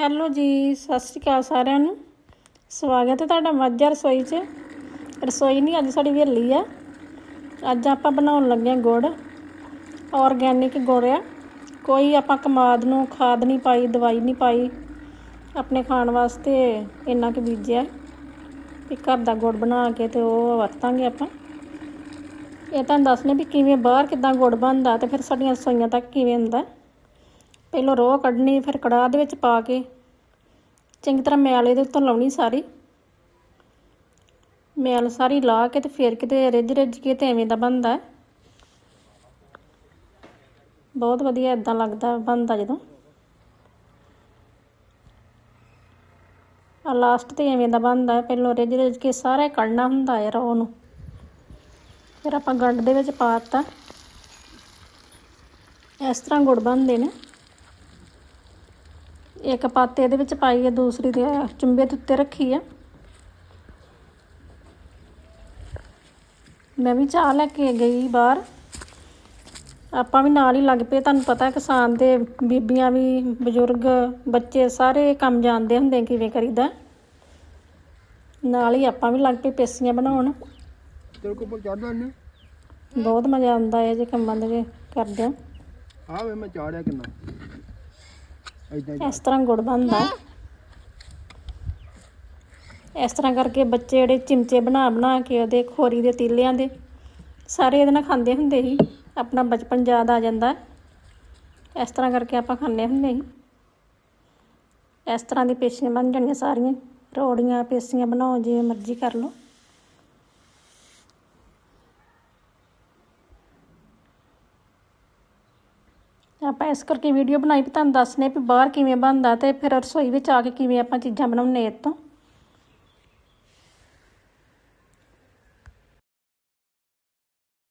Hello ਜੀ, ਸਤਿ ਸ਼੍ਰੀ ਅਕਾਲ ਸਾਰਿਆਂ ਨੂੰ। ਸਵਾਗਤ ਹੈ ਤੁਹਾਡਾ ਮਾਝਾ ਰਸੋਈ 'ਚ। ਰਸੋਈ ਨਹੀਂ, ਅੱਜ ਸਾਡੀ ਹਵੇਲੀ ਆ। ਅੱਜ ਆਪਾਂ ਬਣਾਉਣ ਲੱਗੇ ਹਾਂ ਗੁੜ ਆਰਗੈਨਿਕ ਗੁੜ ਆ। ਕੋਈ ਆਪਾਂ ਕਮਾਦ ਨੂੰ ਖਾਦ ਨਹੀਂ ਪਾਈ, ਦਵਾਈ ਨਹੀਂ ਪਾਈ, ਆਪਣੇ ਖਾਣ ਵਾਸਤੇ ਇੰਨਾ ਕੁ ਬੀਜਿਆ। ਵੀ ਘਰ ਦਾ ਗੁੜ ਬਣਾ ਕੇ ਤੇ ਉਹ ਵਰਤਾਂਗੇ ਆਪਾਂ। ਇਹ ਤੁਹਾਨੂੰ ਦੱਸਨੇ ਵੀ ਕਿਵੇਂ, ਬਾਹਰ ਕਿਦਾਂ ਗੁੜ ਬਣਦਾ ਤੇ ਫਿਰ ਸਾਡੀਆਂ ਰਸੋਈਆਂ ਤੱਕ ਕਿਵੇਂ ਹੁੰਦਾ। ਪਹਿਲਾਂ ਰੋਹ ਕੱਢਣੀ, ਫਿਰ ਕੜਾਹ ਦੇ ਵਿੱਚ ਪਾ ਕੇ ਚੰਗੀ ਤਰ੍ਹਾਂ ਮੈਲ ਇਹਦੇ ਉੱਤੋਂ ਲਾਉਣੀ ਸਾਰੀ। ਮੈਲ ਸਾਰੀ ਲਾ ਕੇ ਤੇ ਫਿਰ ਕਿਤੇ ਰਿੱਝ ਰਿੱਝ ਕੇ ਤੇ ਐਵੇਂ ਦਾ ਬਣਦਾ ਬਹੁਤ ਵਧੀਆ ਇਦਾਂ ਲੱਗਦਾ, ਬਣਦਾ ਜਦੋਂ। ਆ ਲਾਸਟ ਤੇ ਐਵੇਂ ਦਾ ਬਣਦਾ ਹੈ। ਪਹਿਲਾਂ ਰਿੱਝ ਰਿੱਝ ਕੇ ਸਾਰਾ ਕੱਢਣਾ ਹੁੰਦਾ ਹੈ ਰੋਹ ਨੂੰ। ਫਿਰ ਆਪਾਂ ਗੰਢ ਦੇ ਵਿੱਚ ਪਾਤਾ ਇਸ ਤਰ੍ਹਾਂ ਗੁੜ ਬਣਦੇ ਨੇ। ਇੱਕ ਪਾਤੇ ਇਹਦੇ ਵਿੱਚ ਪਾਈ ਹੈ ਦੂਸਰੀ ਦੇ ਚੁੰਬੇ ਦੇ ਉੱਤੇ ਰੱਖੀ ਹੈ। ਮੈਂ ਵੀ ਚਾਹ ਲੈ ਕੇ ਗਈ ਬਾਹਰ। ਆਪਾਂ ਵੀ ਨਾਲ ਹੀ ਲੱਗ ਪਏ। ਤੁਹਾਨੂੰ ਪਤਾ ਕਿਸਾਨ ਦੇ ਬੀਬੀਆਂ ਵੀ ਬਜ਼ੁਰਗ ਬੱਚੇ ਸਾਰੇ ਕੰਮ ਜਾਣਦੇ ਹੁੰਦੇ ਕਿਵੇਂ ਕਰੀਦਾ। ਨਾਲ ਹੀ ਆਪਾਂ ਵੀ ਲੱਗ ਪਏ ਪੇਸੀਆਂ ਬਣਾਉਣ। ਤੇਰੇ ਕੋਲ ਉੱਪਰ ਚੜਦਾ ਨੇ ਬਹੁਤ ਮਜ਼ਾ ਆਉਂਦਾ ਹੈ ਜੇ ਕੰਮਾਂ ਦੇ ਕਰਦੇ ਆ। ਵੇ ਮੈਂ ਚਾੜਿਆ ਕਿੰਨਾ ਇਸ ਤਰ੍ਹਾਂ ਗੁੜ ਬਣਦਾ। ਇਸ ਤਰ੍ਹਾਂ ਕਰਕੇ ਬੱਚੇ ਜਿਹੜੇ ਚਿਮਚੇ ਬਣਾ ਬਣਾ ਕੇ ਉਹਦੇ ਖੋਰੀ ਦੇ ਤੀਲਿਆਂ ਦੇ ਸਾਰੇ ਇਹਦੇ ਨਾਲ ਖਾਂਦੇ ਹੁੰਦੇ ਸੀ। ਆਪਣਾ ਬਚਪਨ ਯਾਦ ਆ ਜਾਂਦਾ। ਇਸ ਤਰ੍ਹਾਂ ਕਰਕੇ ਆਪਾਂ ਖਾਂਦੇ ਹੁੰਦੇ ਸੀ। ਇਸ ਤਰ੍ਹਾਂ ਦੀ ਪੇਸ਼ੀਆਂ ਬਣ ਜਾਣੀਆਂ ਸਾਰੀਆਂ। ਰੋੜੀਆਂ, ਪੇਸੀਆਂ ਬਣਾਓ, ਜਿਵੇਂ ਮਰਜ਼ੀ ਕਰ ਲਓ। ਆਪਾਂ ਇਸ ਕਰਕੇ ਵੀਡੀਓ ਬਣਾਈ ਵੀ ਤੁਹਾਨੂੰ ਦੱਸਨੇ ਵੀ ਬਾਹਰ ਕਿਵੇਂ ਬਣਦਾ ਤੇ ਫਿਰ ਰਸੋਈ ਵਿੱਚ ਆ ਕੇ ਕਿਵੇਂ ਆਪਾਂ ਚੀਜ਼ਾਂ ਬਣਾਉਂਦੇ ਇਹ ਤੋਂ।